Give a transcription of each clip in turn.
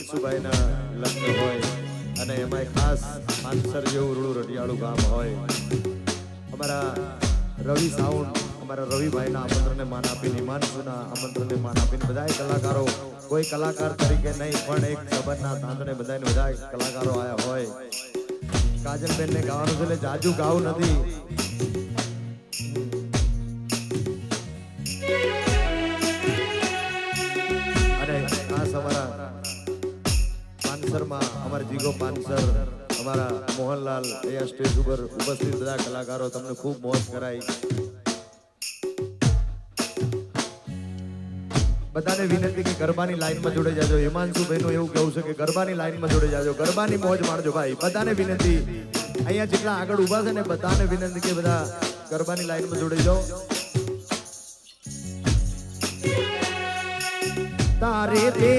હિમાંશુભાઈના લગ્ન હોય અને એમાંય ખાસ માનસર જેવું રૂડું રઢિયાળું ગામ હોય. અમારા રવિ સાઉન્ડ, અમારા રવિભાઈના આમંત્રણને માન આપીને, હિમાંશુના આમંત્રણને માન આપીને બધાય કલાકારો, કોઈ કલાકાર તરીકે નહીં, પણ એક સંબંધના તાંતણે બધાને બધા કલાકારો આવ્યા હોય. કાજલબેનને ગાવાનું છે એટલે જાજુ ગાવું નથી. અમારા જીગો પાનસર અમારા મોહનલાલ અહીંયા સ્ટેજ ઉપર ઉપસ્થિત બધા કલાકારો, તમને ખૂબ મોજ કરાઈ. બધાને વિનંતી કે ગરબાની લાઈનમાં જોડે જાજો. હિમાંશુભાઈ નું એવું કહેવું છે કે ગરબાની લાઈનમાં જોડે જાજો. ગરબાની મોજ માણજો ભાઈ. બધાને વિનંતી. અહીંયા જેટલા આગળ ઊભા છે ને બધાને વિનંતી કે બધા ગરબાની લાઈનમાં જોડે જાઓ. તારે તે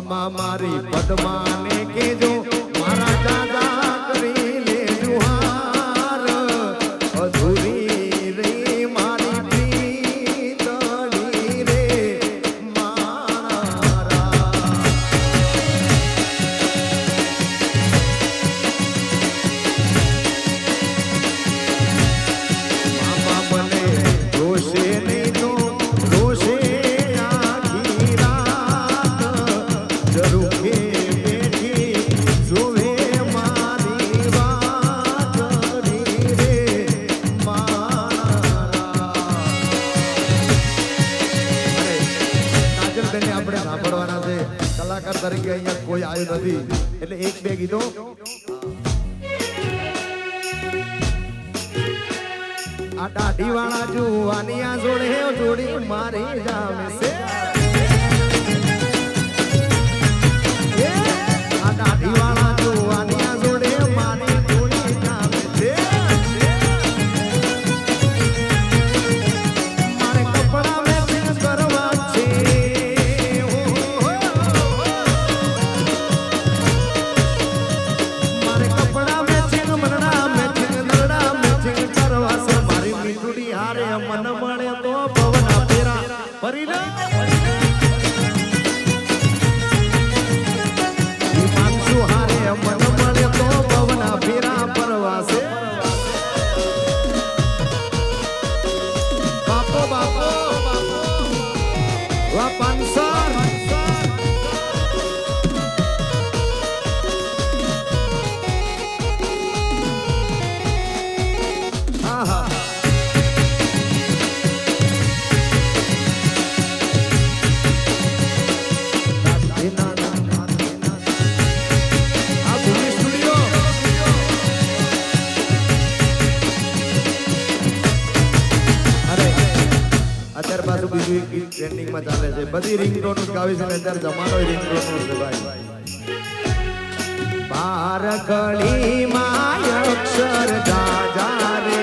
મામા મારી પદ્માને કેજો તરીકે અહીંયા કોઈ આવ્યું નથી. એટલે એક, બે ગીતો. આ દાઢી વાળા આ જોડે જોડી મારી જામે Freedom. Freedom. ગીત ટ્રેન્ડિંગમાં ચાલે છે. બધી રિંગટોન ગાવી છે અત્યારે જમાનો રિંગટોન છે ભાઈ. બાર કળીમાં અક્ષર જાજા રે.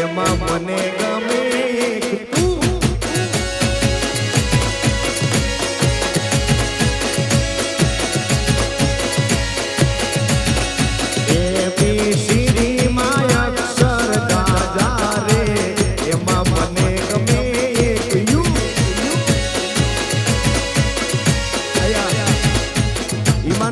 એમાં મને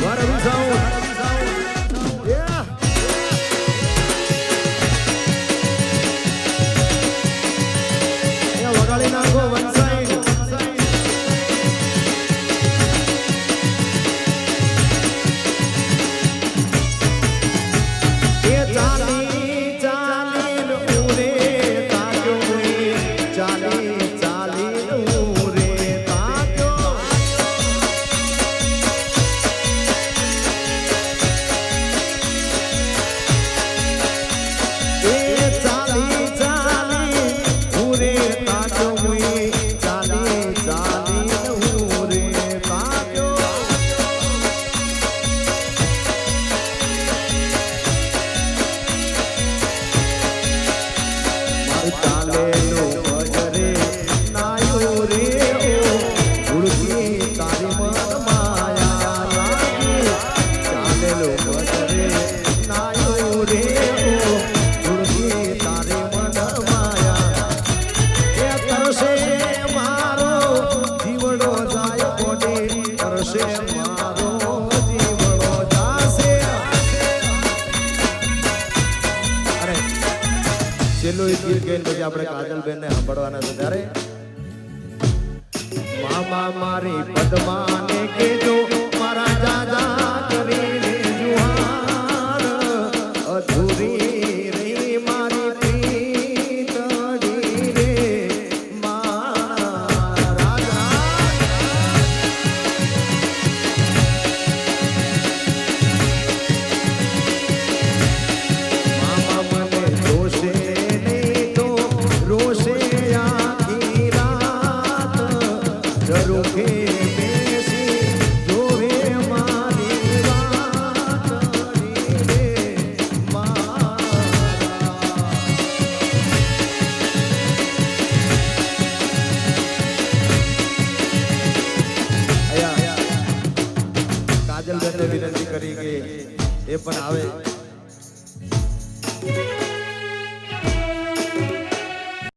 વાર સાઉન્ડ છેલ્લું એક ગીત ગાઈને આપણે કાજલબેન ને સાંભળવાના છે મામા મારી પદ્માને કેજો મારા દાદા કરી ঘুরিয়ে પણ આવે.